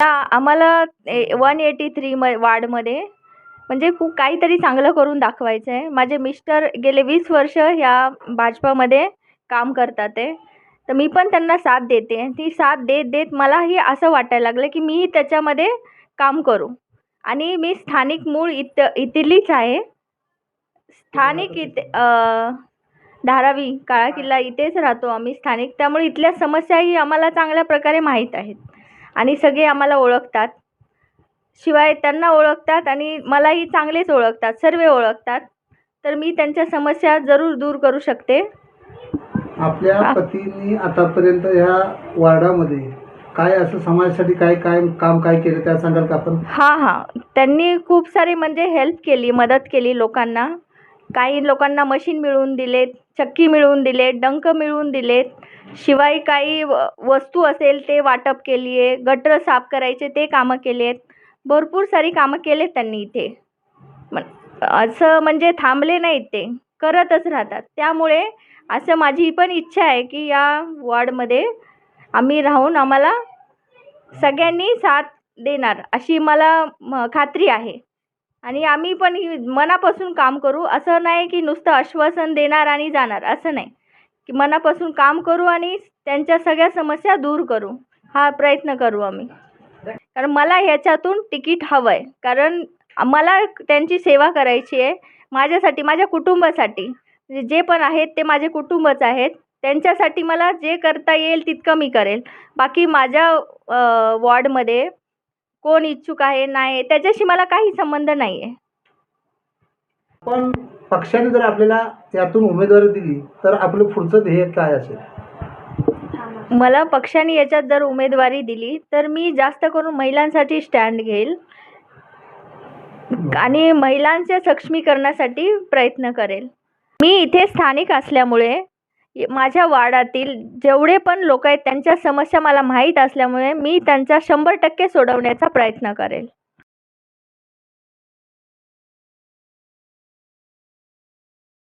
आम्हाला one eighty three म वार्डमध्ये म्हणजे खूप काहीतरी चांगलं करून दाखवायचं आहे माझे मिस्टर गेले वीस वर्ष ह्या भाजपामध्ये काम करतात आहे तर मी पण त्यांना साथ देते. ती साथ देत देत मलाही असं वाटायला लागलं की मीही त्याच्यामध्ये काम करू. आणि मी स्थानिक मूळ इत इथलीच आहे. स्थानिक इथे धारावी काळा किल्ला इथेच राहतो आम्ही स्थानिक. त्यामुळे इथल्या समस्याही आम्हाला चांगल्या प्रकारे माहीत आहेत. आणि सगळे आम्हाला ओळखतात. शिवाय त्यांना ओळखतात आणि मलाही चांगलेच ओळखतात सर्व ओळखतात. तर मी त्यांच्या समस्या जरूर दूर करू शकते. आपल्या. पतींनी आतापर्यंत ह्या वार्डामध्ये काय असं समाजासाठी काय काय काम काय केलं? त्या सांगाल का आपण? हां हां. त्यांनी खूप सारी म्हणजे हेल्प केली मदत केली लोकांना. काही लोकांना मशीन मिळवून दिलेत चक्की मिळवून दिलेत डंक मिळवून दिलेत. शिवाय काही व वस्तू असेल ते वाटप केली आहे गटर साफ करायचे ते कामं केले आहेत भरपूर सारी कामं केलेत त्यांनी इथे. मग असं म्हणजे थांबले नाहीत ते करतच राहतात. त्यामुळे असं माझी पण इच्छा आहे की या वॉर्डमध्ये आम्ही राहून आम्हाला सगळ्यांनी साथ देणार अशी मला म खात्री आहे. आणि आम्ही पण ही मनापासून काम करू. असं नाही की नुसतं आश्वासन देणार आणि जाणार. असं नाही. की मनापासून काम करू आणि त्यांच्या सगळ्या समस्या दूर करू. हा प्रयत्न करू आम्ही. कारण मला ह्याच्यातून तिकीट हवं आहे कारण मला त्यांची सेवा करायची आहे. माझ्यासाठी माझ्या कुटुंबासाठी. म्हणजे जे पण आहेत ते माझे कुटुंबच आहेत. त्यांच्यासाठी मला जे करता येईल तितकं मी करेल. बाकी माझ्या वॉर्डमध्ये कोण इच्छुक आहे नाही त्याच्याशी मला काही संबंध नाही आहे पण पक्षाने जर आपल्याला यातून उमेदवारी दिली तर आपलं पुढचं ध्येय काय असेल? मला पक्षाने याच्यात जर उमेदवारी दिली तर मी जास्त करून महिलांसाठी स्टँड घेईल. आणि महिलांच्या सक्षमीकरणासाठी प्रयत्न करेल. मी इथे स्थानिक असल्यामुळे माझ्या वार्डातील जेवढे पण लोक आहेत त्यांच्या समस्या मला माहीत असल्यामुळे मी त्यांच्या शंभर टक्के सोडवण्याचा प्रयत्न करेल.